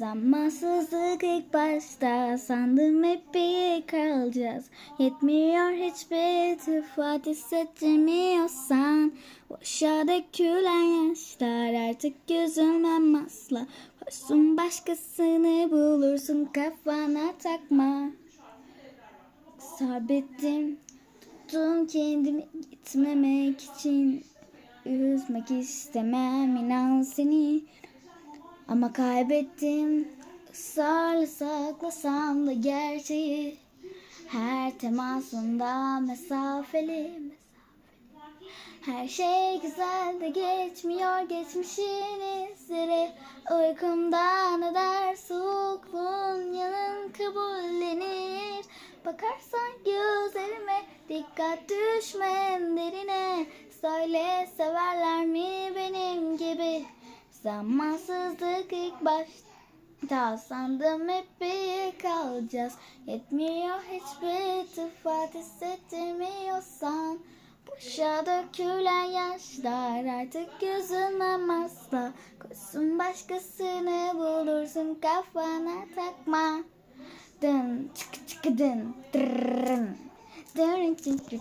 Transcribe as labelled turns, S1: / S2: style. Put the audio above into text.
S1: Zamansızlık ilk başta sandım hep bir kalacağız. Yetmiyor hiçbir tıfat hissettirmiyorsan Boşa dökülen yaşlar artık üzülmem asla Koşsun başkasını bulursun kafana takma. Sabittim tuttum kendimi gitmemek için. Üzmek istemem inan seni. Ama kaybettim. Israrla saklasam da gerçeği. Her temasında mesafeli. Her şey güzel de geçmiyor geçmişin izleri. Uykumdan eder soğukluğun yanın kabullenir. Bakarsan gözlerime dikkat düşme derine. Söyle severler mi benim gibi? Zamansızlık ilk başta. Sandım hep bir kalacağız Yetmiyor hiçbir tıfat hissettirmiyorsan. Boşa dökülen yaşlar artık üzülmem asla. Koysun başkasını bulursun kafana takma. Dın çık çık dın dırrın Dın çık çık